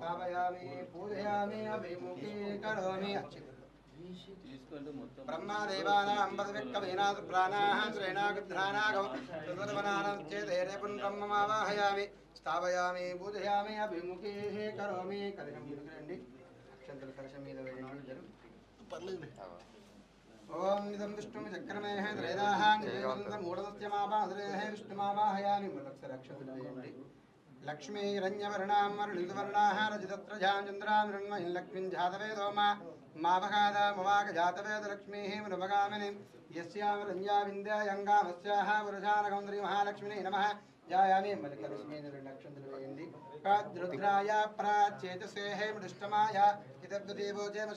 స్థాపయామి పూజయామి అభిముఖీ కరోమి. బ్రహ్మదేవానాం పదవిక్కవీనాథ ప్రాణాః శ్రేణాగృధ్రానాగం చతుర్వనానం చేదేరే పునర్బ్రహ్మమావాహయామి స్థాపయామి పూజయామి అభిముఖీ కరోమి. కలిగం రండి. అక్షంతల కలశం మీద వేయండి జలం ఓం ఇదం విష్ణుం చక్రమే త్రైదాహ మూఢదస్యమాపాదరే విష్ణుమావాహయామి వేయండి. లక్ష్మీరణ్యవర్ణాం మరుళితవర్ణాः రజతత్రజాం చంద్రాం మృణ్మహిం లక్ష్మీం జాతవేదో మా మాభగాదామవాక జాతవేద లక్ష్మీः మృమగామినిం వింధ్యాయంగామస్యాः వరుషానగౌందరి మహాలక్ష్మినే నమః జాయామి మలికలక్ష్మీ నక్షత్రులు వేయండి ప్రాద్రుద్రాయ ప్రాచేతసేహే మృష్టమాయ ఇతద్దేవో జయమ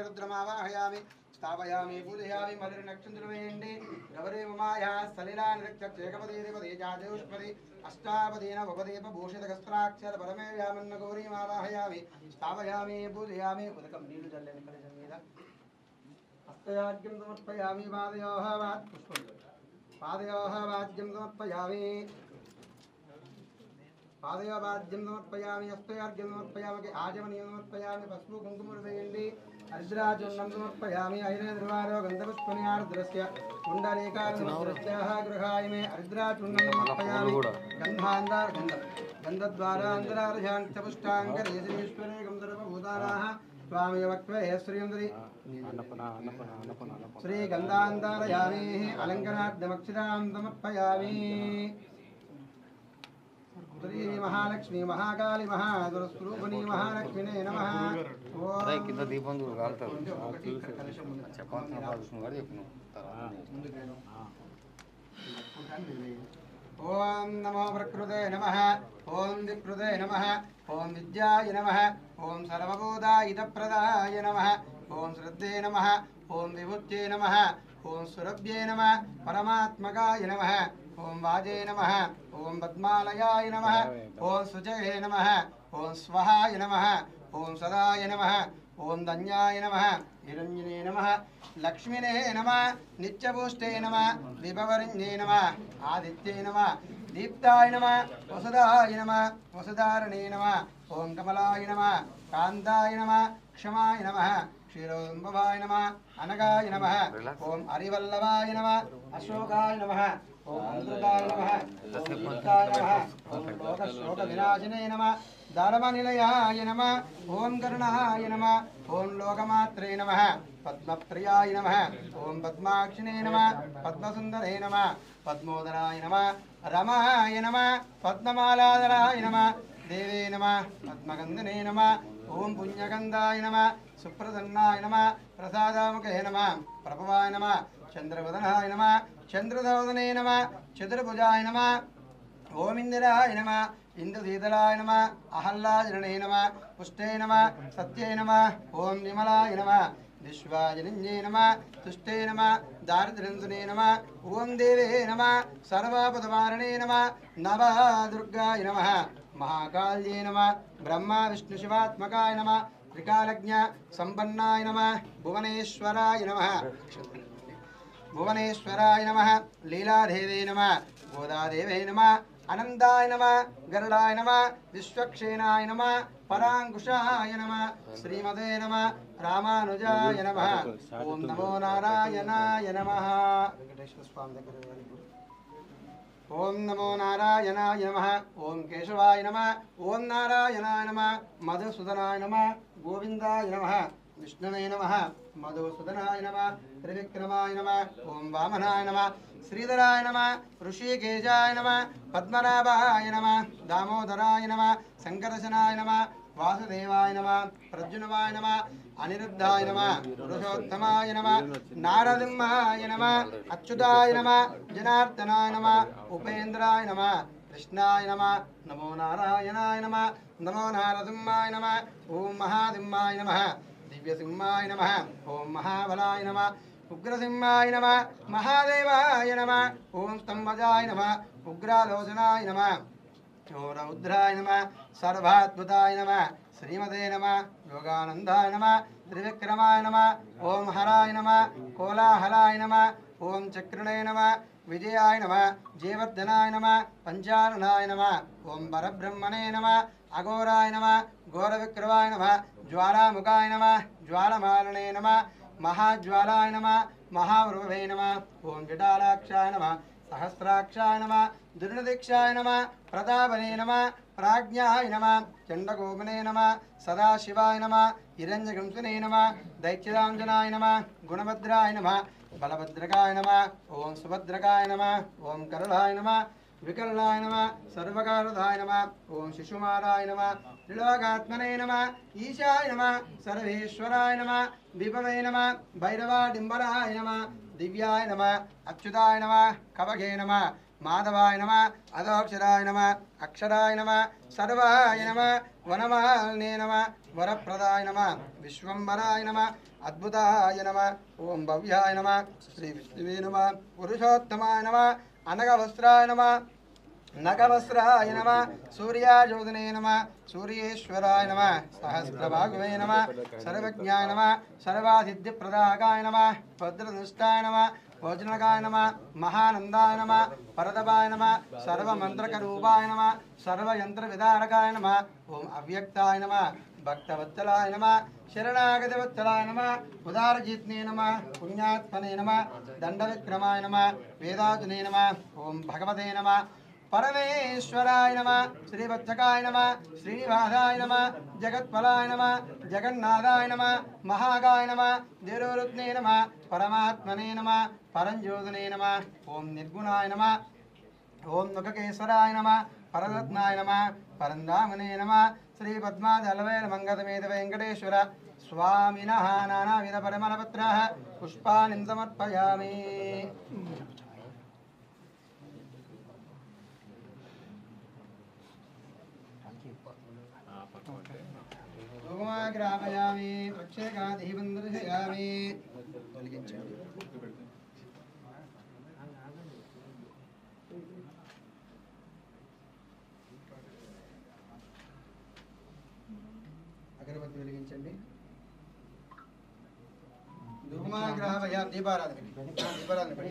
రుద్రమావాహయామి స్థాపయామి పూజయామి మధుర నక్షత్రులు గౌరీ ఉమాయ సలిలా నృత్యేకపదేపదే జాజోష్పది భూషితగస్త్రాక్షర పరమే వ్యామన్న గౌరీ మావాహయామి స్థాపయామి పూజయామి ఉదకం నీళ్ళు చల్లని కలశం మీద సమర్పయామి వాత్ పుష్పం వాద్యం సమర్పయామి పాదయోపాద్యం సమర్పయామి హస్తయార్ఘ్యం సమర్పయామి ఆచమనీయం సమర్పయామి పసుపు కుంకుమలు వేయండి హరిద్రాచూర్ణం సమర్పయామి ఐరేంద్రవారో గంధపుష్పనియార్ద్రస్య పుండరీకారస్యాః గృహాయ మే హరిద్రాచూర్ణం సమర్పయామి. గంధాంధార గంధం గంధద్వారాంతరారశాంతపుష్టాంగరేశ్వరేకం సర్వభూతానాః స్వామి వక్వే శ్రీయంద్రి శ్రీగంధాంధారయామి అలంకరార్థమక్షరాం సమర్పయామి. శ్రీ మహాలక్ష్మి మహాకాళి మహాదురస్వరూపిణి మహాలక్ష్మినే నమ. కింద దీపం కాలుతారు. ఓం నమో ప్రకృతే నమ. ఓం వికృతే నమ. ఓం విద్యాయ నమ. ఓం సర్వబోధాయుధప్రదాయ నమ. ఓం శ్రద్ధే నమ. ఓం విభుత్యే నమ. ఓం సురభ్యే నమ పరమాత్మకాయ నమ ఓం వాజే నమ ఓం పద్మాలయాయ నమ ఓం సుజయే నమ ఓం స్వహాయ నమ ఓం సదాయ నమ ఓం ధన్యాయ నమ నిరంజనే నమ లక్ష్మినే నమ నిత్యభూష్టే నమ విభవరిణ్యే నమ ఆదిత్యే నమ దీప్తాయ నమ వసుదాయ నమ వసుధారణే నమ ఓం కమలాయ నమ కాంతాయ నమ క్షమాయ నమ క్షీరోదంబవాయ నమ. అనగాయ నమ. ఓం హరివల్లభాయ నమ. అశోకాయ నమ. ఓం అమృతాయ నమ. ఓం నిత్యాయ నమ ఓం లోకశోక వినాశినే నమ. ధర్మనిలయాయ నమ. ఓం కరుణాయ నమ. ఓం లోకమాత్రే నమ. పద్మప్రియాయ నమ. ఓం పద్మాక్షిణే నమ. పద్మసుందరే నమ. పద్మోదరాయ నమ. రమాయ నమ. పద్మమాలాధరాయ నమ. దేవే నమ పద్మగంధనే నమ ఓం పుణ్యగంధాయ నమ సుప్రసన్నాయ నమ ప్రసాదాముఖే నమ ప్రభవాయ నమ చంద్రవదనాయ నమ చంద్రదవదనే నమ చతుర్భుజాయ నమ ఓమిందిరాయ నమ ఇంద్రశీతలాయ నమ అహల్లాజననే నమ పుష్టే నమ సత్యే నమ ఓం నిమలాయ నమ విశ్వాజనిన్యే నమ తుష్టే నమ దారిద్ర్యంసునే నమ ఓం దేవే నమ సర్వపదవారణే నమ నవ దుర్గాయ నమ. మహాకాళ్యే నమ బ్రహ్మ విష్ణు శివాత్మకాయ నమ త్రికాలజ్ఞ సంపన్నాయ నమ భువనేశ్వరాయ నమ. భువనేశ్వరాయ నమ లీలాదేవే నమ గోదాదేవే నమ అనందాయ నమ గరుడాయ నమ విశ్వక్షేణాయ నమ పరాంకుశాయ నమ శ్రీమదే నమ రామానుజాయ నమ. ఓం నమో నారాయణాయ నమ. వెంకటేశ్వర స్వామి దగ్గర. ఓం నమో నారాయణాయ నమ. ఓం కేశవాయ నమ. ఓం నారాయణాయ నమ. మధుసూదనాయ నమ. గోవిందాయ నమ. విష్ణువే నమ. మధుసూదనాయ నమ. త్రివిక్రమాయ నమ. ఓం వామనాయ నమ. శ్రీధరాయ నమ. ఋషికేశాయ నమ. పద్మనాభాయ నమ. దామోదరాయ నమ. శంకరశనాయ నమ. వాసుదేవాయ నమ ప్రద్యునవాయ నమ అనిరుద్ధాయ నమ పురుషోత్తమాయ నమ నారసింహాయ నమ అచ్యుతాయ నమ జనార్దనాయ నమ ఉపేంద్రాయ నమ కృష్ణాయ నమ నమో నారాయణాయ నమ నమో నారసింహాయ నమ ఓం మహాదింహాయ నమ దివ్యసింహాయ నమ ఓం మహాబలాయ నమ ఉగ్రసింహాయ నమ మహాదేవాయ నమ ఓం స్తంభజాయ నమ ఉగ్రాలోచనాయ నమ. ఓం రౌద్రాయ నమ సర్వాద్భుతాయ నమ శ్రీమతే నమ యోగానందాయ నమ త్రివిక్రమాయ నమ ఓం హరాయ నమ కోలాహలాయ నమ ఓం చక్రణే నమ విజయాయ నమ జీవర్ధనాయ నమ పంచారణాయ నమ ఓం పరబ్రహ్మణే నమ అఘోరాయ నమ ఘోరవిక్రమాయ నమ జ్వాలాముఖాయ నమ జ్వాలమాలనే నమ మహాజ్వాలాయ నమ మహావృభే నమ ఓం జటాలాక్షాయ నమ సహస్రాక్షాయ నమ దుర్నదీక్షాయ నమ ప్రతాపనే నమ ప్రాజ్ఞాయ నమ చండగోపనే నమ సదాశివాయ నమ హిరణ్యగంసునే నమ దైత్యదాంజనాయ నమ గుణభద్రాయ నమ బలభద్రకాయ నమ ఓం సుభద్రకాయ నమ ఓం కరుళాయ నమ వికరుణాయ నమ సర్వకారదాయ నమ ఓం శిశుమారాయ నమ త్రిలోకాత్మనే నమ ఈశాయ నమ సర్వేశ్వరాయ నమ విభవే నమ భైరవాడింబరాయ నమ దివ్యాయ నమ అచ్యుతాయ నమ కవగే నమ మాధవాయ నమ అధోక్షరాయ నమ అక్షరాయ నమ సర్వాయ నమ వనమాల్నే నమ వరప్రదాయ నమ విశ్వంబరాయ నమ అద్భుతాయ నమ ఓం భవ్యాయ నమ శ్రీ విష్ణువే నమ పురుషోత్తమాయ నమ అనగవస్త్రాయ నమ నగవస్త్రాయ నమ సూర్యాజోదనే నమ సూర్యేశ్వరాయ నమ సహస్రభాగవే నమ సర్వజ్ఞాయ నమ సర్వాసిద్ధిప్రదాకాయ నమ భద్రదృష్టాయ నమ భోజనకాయ నమ మహానందాయ నమ పరదపాయ నమ సర్వమంత్రకరూపాయ నమ సర్వయంత్ర విదారకాయ నమ ఓం అవ్యక్తాయ నమ భక్తవత్సలాయ నమ శరణాగతివత్సలాయ నమ ఉదారజిత్నే నమ పుణ్యాత్మనే నమ దండవిక్రమాయ నమ వేదాజునే నమ ఓం భగవతే నమ పరమేశ్వరాయ నమ శ్రీవత్సకాయ నమ శ్రీనివాసాయ నమ జగత్ఫలాయ నమ జగన్నాథాయ నమ మహాగాయ నమ దేరోరుత్నే నమ పరమాత్మనే నమ పరంజ్యోతినే నమ ఓం నిర్గుణాయ నమ ఓం నుఖకేశ్వరాయ నమ పరరత్నాయ నమ పరందామనే నమ శ్రీ పద్మాదలవేల మంగతమేద వెంకటేశ్వర స్వామిన నానావిధ పరిమళపత్ర పుష్పాని సమర్పయామి గ్రామయామి ప్రక్షేకాదీపం దర్శయామి వెలిగించండి. అగరబత్తి వెలిగించండి ధూమాగ్రహమయ దీపారాధన దీపారాధన పడి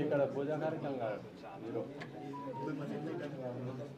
ఇక్కడ పూజా కార్యక్రమం కాదు